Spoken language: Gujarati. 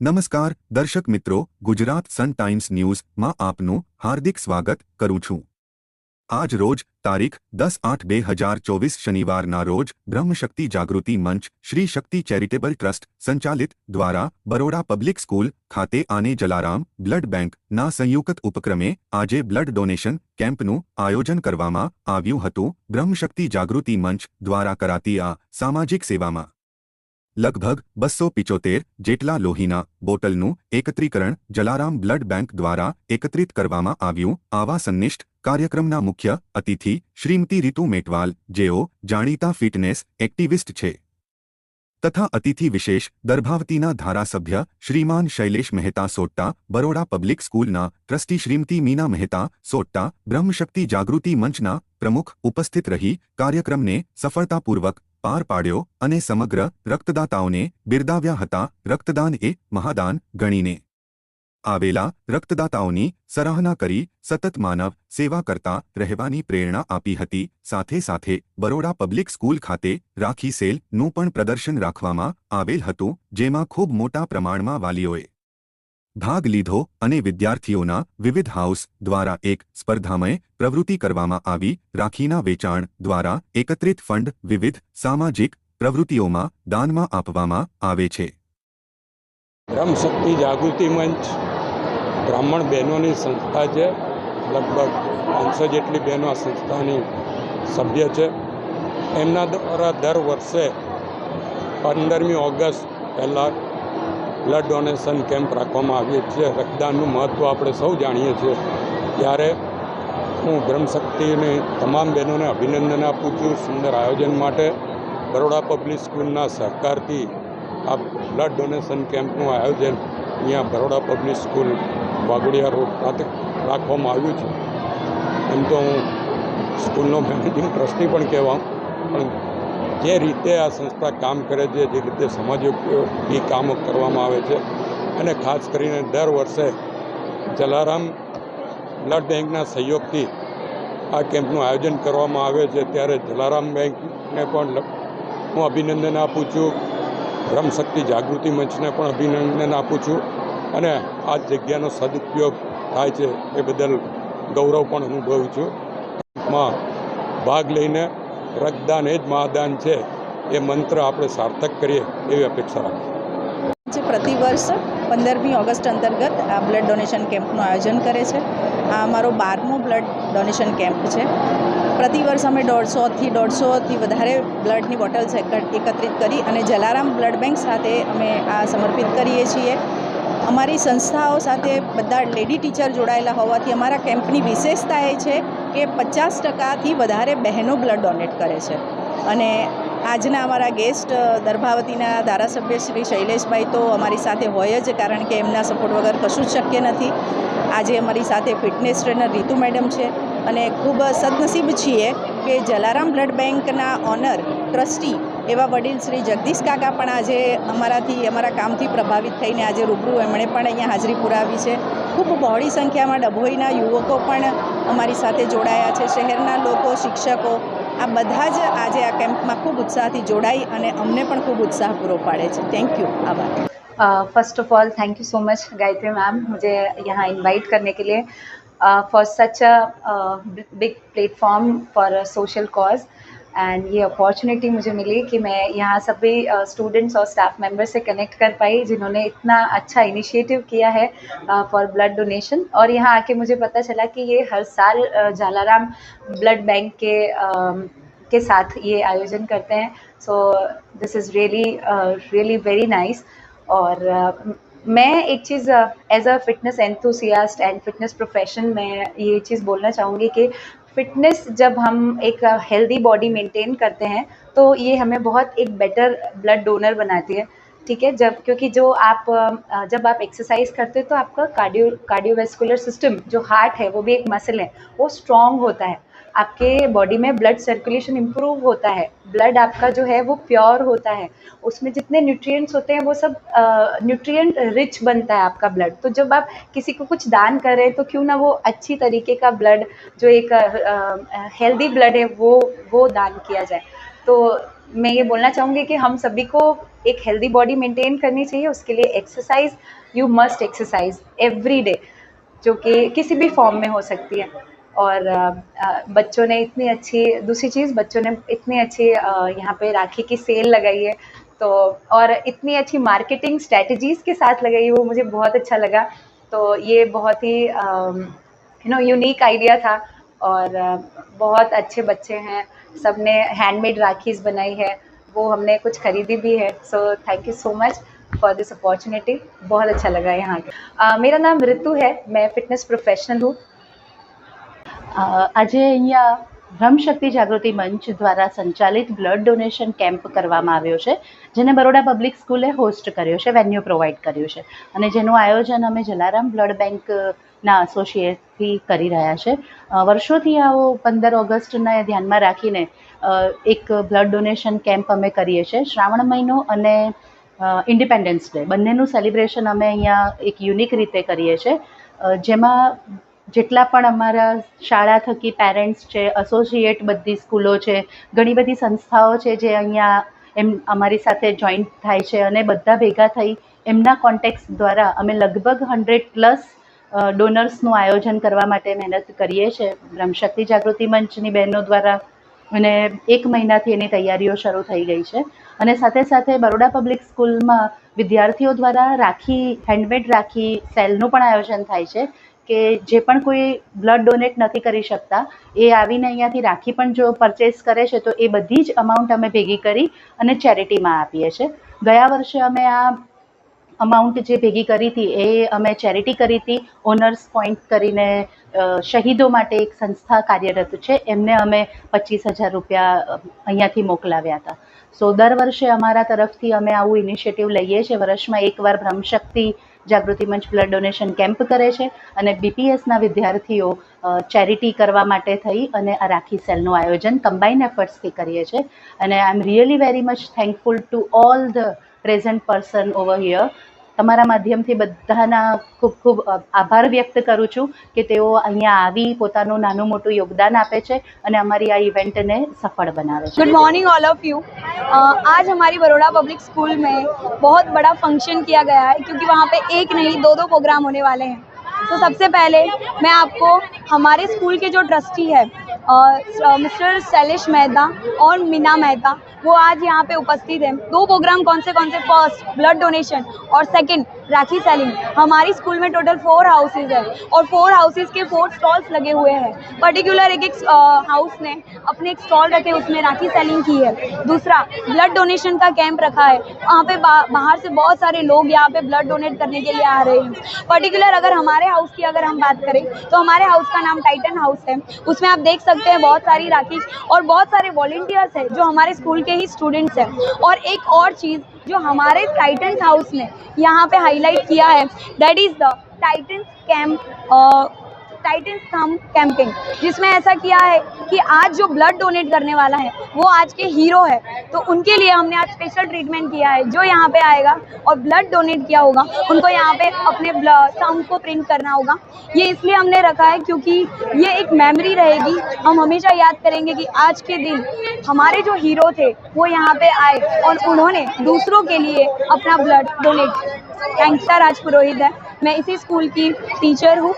નમસ્કાર, દર્શક મિત્રો, ગુજરાત સન ટાઈમ્સ ન્યૂઝમાં આપનું હાર્દિક સ્વાગત કરું છું. આજ રોજ, તારીખ દસ આઠ બે હજાર ચોવીસ શનિવારના રોજ બ્રહ્મશક્તિ જાગૃતિ મંચ, શ્રી શક્તિ ચેરિટેબલ ટ્રસ્ટ, સંચાલિત દ્વારા, બરોડા પબ્લિક સ્કૂલ ખાતે આને જલારામ, બ્લડ બેંકના સંયુક્ત ઉપક્રમે, આજે બ્લડ ડોનેશન કેમ્પનું આયોજન કરવામાં આવ્યું હતું. બ્રહ્મશક્તિ જાગૃતિ મંચ દ્વારા કરાતી આ સામાજિક સેવામાં લગભગ બસો પિચોતેર જેટલા લોહીના બોટલનું એકત્રીકરણ જલારામ બ્લડ બેંક દ્વારા એકત્રિત કરવામાં આવ્યું આવા સંનિષ્ઠ કાર્યક્રમના મુખ્ય અતિથિ શ્રીમતી રીતુ મેટવાલ જેઓ જાણીતા ફિટનેસ એક્ટિવિસ્ટ છે તથા અતિથિ વિશેષ દર્ભાવતીના ધારાસભ્ય શ્રીમાન શૈલેષ મહેતા સોટ્ટા બરોડા પબ્લિક સ્કૂલના ટ્રસ્ટી શ્રીમતી મીના મહેતા સોટ્ટા બ્રહ્મશક્તિ જાગૃતિ મંચના પ્રમુખ ઉપસ્થિત રહી કાર્યક્રમને સફળતાપૂર્વક પાર પાડ્યો અને સમગ્ર રક્તદાતાઓને બિરદાવ્યા હતા રક્તદાન એ મહાદાન ગણીને. આવેલા રક્તદાતાઓની સરાહના કરી સતત માનવ સેવા કરતા રહેવાની પ્રેરણા આપી હતી. સાથે સાથે બરોડા પબ્લિક સ્કૂલ ખાતે રાખી સેલનું પણ પ્રદર્શન રાખવામાં આવેલ હતું, જેમાં ખૂબ મોટા પ્રમાણમાં વાલીઓએ ભાગ લીધો અને વિદ્યાર્થીઓના વિવિધ હાઉસ દ્વારા એક સ્પર્ધામય પ્રવૃત્તિ કરવામાં આવી. રાખીના વેચાણ દ્વારા એકત્રિત ફંડ વિવિધ સામાજિક પ્રવૃત્તિઓમાં દાનમાં આપવામાં આવે છે. બ્રહ્મ શક્તિ જાગૃતિ મંચ બ્રાહ્મણ બહેનોની સંસ્થા છે. લગભગ પાંચસો જેટલી બહેનો આ સંસ્થાની સભ્ય છે. એમના દ્વારા દર વર્ષે પંદરમી ઓગસ્ટ પહેલાં બ્લડ ડોનેશન કેમ્પ રાખવામાં આવીએ છીએ. રક્તદાનનું મહત્ત્વ આપણે સૌ જાણીએ છીએ. ત્યારે હું બ્રહ્મશક્તિને તમામ બહેનોને અભિનંદન આપું છું સુંદર આયોજન માટે. બરોડા પબ્લિક સ્કૂલના સહકારથી આ બ્લડ ડોનેશન કેમ્પનું આયોજન અહીંયા Baroda public school Waghodia road ખાતે રાખવામાં આવ્યું છે. એમ તો હું સ્કૂલનો મેનેજિંગ ટ્રસ્ટી પણ કહેવા પણ જે રીતે આ સંસ્થા કામ કરે છે, જે રીતે સમાજ ઉપયોગી કામો કરવામાં આવે છે અને ખાસ કરીને દર વર્ષે જલારામ બ્લડ બેંકના સહયોગથી આ કેમ્પનું આયોજન કરવામાં આવે છે. ત્યારે જલારામ બેંકને પણ હું અભિનંદન આપું છું. બ્રહ્મશક્તિ જાગૃતિ મંચને પણ અભિનંદન આપું છું અને આ જગ્યાનો સદુપયોગ થાય છે એ બદલ ગૌરવ પણ અનુભવું છું. માં ભાગ લઈને રક્તદાન એ જ મહાદાન છે. એ મંત્ર આપણે સાર્થક કરીએ એવી અપેક્ષા રાખીએ. જે પ્રતિવર્ષ પંદરમી ઓગસ્ટ અંતર્ગત આ બ્લડ ડોનેશન કેમ્પનું આયોજન કરે છે. આ અમારો બારમો બ્લડ ડોનેશન કેમ્પ છે. પ્રતિવર્ષ અમે દોઢસોથી દોઢસોથી વધારે બ્લડની બોટલ્સ એકત્રિત કરી અને જલારામ બ્લડ બેંક સાથે અમે આ સમર્પિત કરીએ છીએ. અમારી સંસ્થાઓ સાથે બધા લેડી ટીચર જોડાયેલા હોવાથી અમારા કેમ્પની વિશેષતા એ છે કે પચાસ ટકાથી વધારે બહેનો બ્લડ ડોનેટ કરે છે. અને આજના અમારા ગેસ્ટ દર્ભાવતીના ધારાસભ્ય શ્રી શૈલેષભાઈ તો અમારી સાથે હોય જ કારણ કે એમના સપોર્ટ વગર કશું જ શક્ય નથી. આજે અમારી સાથે ફિટનેસ ટ્રેનર રીતુ મેડમ છે અને ખૂબ સદનસીબ છીએ કે જલારામ બ્લડ બેંકના ઓનર, ટ્રસ્ટી એવા વડીલ શ્રી જગદીશ કાકા પણ આજે અમારાથી અમારા કામથી પ્રભાવિત થઈને આજે રૂબરૂ એમણે પણ અહીંયા હાજરી પુરાવી છે ખૂબ બહોળી સંખ્યામાં ડભોઈના યુવકો પણ અમારી સાથે જોડાયા છે શહેરના લોકો શિક્ષકો આ બધા જ આજે આ કેમ્પમાં ખૂબ ઉત્સાહથી જોડાઈ અને અમને પણ ખૂબ ઉત્સાહ પૂરો પાડે છે થેન્ક યુ આભાર first of all thank you so much Gayatri ma'am मुझे यहाँ इनवाइट करने के लिए for such a big platform for social cause and ये अपॉर्चुनिटी मुझे मिली कि मैं यहाँ सभी स्टूडेंट्स और स्टाफ मेंबर से कनेक्ट कर पाई जिन्होंने इतना अच्छा इनिशिएटिव किया है फॉर ब्लड डोनेशन और यहाँ आके मुझे पता चला कि ये हर साल uh, जालाराम ब्लड बैंक के um, के साथ ये आयोजन करते हैं। So this is really really very nice और uh, मैं एक चीज़ as a fitness enthusiast and fitness profession में ये चीज़ बोलना चाहूँगी कि फिटनेस जब हम एक हेल्दी बॉडी मेंटेन करते हैं तो ये हमें बहुत एक बेटर ब्लड डोनर बनाती है। ठीक है? जब, क्योंकि जो आप, जब आप एक्सरसाइज करते हो तो आपका कार्डियो कार्डियोवेस्कुलर सिस्टम जो हार्ट है, वो भी एक मसल है, वो स्ट्रॉन्ग होता है। आपके बॉडी में ब्लड सर्कुलेशन इम्प्रूव होता है ब्लड आपका जो है वो प्योर होता है, उसमें जितने न्यूट्रिएंट्स होते हैं वो सब न्यूट्रिएंट रिच बनता है आपका ब्लड तो जब आप किसी को कुछ दान कर रहे हैं तो क्यों ना वो अच्छी तरीके का ब्लड जो एक हेल्दी ब्लड है, वो वो दान किया जाए। तो मैं ये बोलना चाहूँगी कि हम सभी को एक हेल्दी बॉडी मेंटेन करनी चाहिए, उसके लिए exercise you must exercise every day जो कि किसी भी फॉर्म में हो सकती है। और बच्चों ने इतनी अच्छी दूसरी चीज़ बच्चों ने इतनी अच्छी यहाँ पे राखी की सेल लगाई है। तो और इतनी अच्छी मार्केटिंग स्ट्रेटजीज़ के साथ लगाई वो मुझे बहुत अच्छा लगा। तो ये बहुत ही यू नो यूनिक आइडिया था और बहुत अच्छे बच्चे हैं। सबने हैंडमेड राखीज़ बनाई है। वो हमने कुछ खरीदी भी है। So thank you so much for this opportunity बहुत अच्छा लगा यहाँ अ, मेरा नाम ऋतु है। मैं फिटनेस प्रोफेशनल हूँ। આજે અહીંયા બ્રહ્મશક્તિ જાગૃતિ મંચ દ્વારા સંચાલિત બ્લડ ડોનેશન કેમ્પ કરવામાં આવ્યો છે, જેને બરોડા પબ્લિક સ્કૂલે હોસ્ટ કર્યો છે, વેન્યુ પ્રોવાઈડ કર્યું છે. અને જેનું આયોજન અમે જલારામ બ્લડ બેંકના એસોસિએટથી કરી રહ્યા છે. વર્ષોથી આવો પંદર ઓગસ્ટને ધ્યાનમાં રાખીને એક બ્લડ ડોનેશન કેમ્પ અમે કરીએ છીએ, શ્રાવણ મહિનો અને ઇન્ડિપેન્ડન્સ ડે. બંનેનું સેલિબ્રેશન અમે અહીંયા એક યુનિક રીતે કરીએ છીએ. જેમાં જેટલા પણ અમારા શાળા થકી પેરેન્ટ્સ છે એસોસિએટ બધી સ્કૂલો છે, ઘણી બધી સંસ્થાઓ છે જે અહીંયા એમ અમારી સાથે જોઈન્ટ થાય છે અને બધા ભેગા થઈ એમના કોન્ટેક્ટ દ્વારા અમે લગભગ હંડ્રેડ પ્લસ ડોનર્સનું આયોજન કરવા માટે મહેનત કરીએ છીએ. બ્રહ્મશક્તિ જાગૃતિ મંચની બહેનો દ્વારા અને એક મહિનાથી એની તૈયારીઓ શરૂ થઈ ગઈ છે. અને સાથે સાથે બરોડા પબ્લિક સ્કૂલમાં વિદ્યાર્થીઓ દ્વારા રાખી હેન્ડમેડ રાખી સેલનું પણ આયોજન થાય છે. કે જે પણ કોઈ બ્લડ ડોનેટ નથી કરી શકતા, એ આવીને અહીંયાથી રાખી પણ જો પરચેસ કરે છે, તો એ બધી જ અમાઉન્ટ અમે ભેગી કરી અને ચેરિટીમાં આપીએ છીએ. ગયા વર્ષે અમે આ અમાઉન્ટ જે ભેગી કરી હતી, એ અમે ચેરિટી કરી હતી. ઓનર્સ પોઈન્ટ કરીને શહીદો માટે એક સંસ્થા કાર્યરત છે, એમને અમે પચીસ હજાર રૂપિયા અહીંયાથી મોકલાવ્યા હતા. સો દર વર્ષે અમારા તરફથી અમે આવું ઇનિશિયેટિવ લઈએ છીએ. વર્ષમાં એકવાર બ્રહ્મશક્તિ જાગૃતિ મંચ બ્લડ ડોનેશન કેમ્પ કરે છે અને બીપીએસના વિદ્યાર્થીઓ ચેરિટી કરવા માટે થઈ અને આ રાખી સેલનું આયોજન કમ્બાઇન એફર્ટ્સથી કરીએ છીએ. અને I am really very much thankful to all the present person over here તમારા માધ્યમથી બધાના ખૂબ ખૂબ અ, આભાર વ્યક્ત કરું છું કે તેઓ અહીંયા આવી પોતાનું નાનું મોટું યોગદાન આપે છે અને અમારી આ ઇવેન્ટને સફળ બનાવે છે good morning all of you आज हमारी बड़ोड़ा पब्लिक स्कूल में बहुत बड़ा फंक्शन किया गया है क्योंकि वहाँ पे एक नहीं दो दो प्रोग्राम होने वाले हैं तो सबसे पहले मैं आपको हमारे स्कूल के जो ट्रस्टी है मिस्टर शैलेश मेहता और मीना मेहता वो आज यहाँ पे उपस्थित हैं। दो प्रोग्राम कौन से कौन से? फ़र्स्ट ब्लड डोनेशन और सेकंड राखी सेलिंग हमारी स्कूल में टोटल फोर हाउसेज है और फोर हाउसेज के फोर स्टॉल्स लगे हुए हैं। पर्टिकुलर एक एक हाउस ने अपने एक स्टॉल रखे उसमें राखी सेलिंग की है। दूसरा ब्लड डोनेशन का कैंप रखा है। वहाँ पे बा, बाहर से बहुत सारे लोग यहाँ पे ब्लड डोनेट करने के लिए आ रहे हैं। पर्टिकुलर अगर हमारे हाउस की अगर हम बात करें तो हमारे हाउस का नाम टाइटन हाउस है। उसमें आप देख सकते हैं बहुत सारी राखी और बहुत सारे वॉल्टियर्स हैं जो हमारे स्कूल के ही स्टूडेंट्स हैं। और एक और चीज़ जो हमारे टाइटन्स हाउस ने यहाँ पे हाईलाइट किया है that is the Titans camp Titans cum camping जिसमें ऐसा किया है कि आज जो ब्लड डोनेट करने वाला है, वो आज के हीरो है। तो उनके लिए हमने आज स्पेशल ट्रीटमेंट किया है, जो यहाँ पे आएगा और ब्लड डोनेट किया होगा, उनको यहाँ पे अपने साउंड को प्रिंट करना होगा। ये इसलिए हमने रखा है क्योंकि ये एक मेमोरी रहेगी। हम हमेशा याद करेंगे कि आज के दिन हमारे जो हीरो थे, वो यहाँ पे आए और उन्होंने दूसरों के लिए अपना ब्लड डोनेट किया। थैंक्स राज पुरोहित है। मैं इसी स्कूल की टीचर हूँ।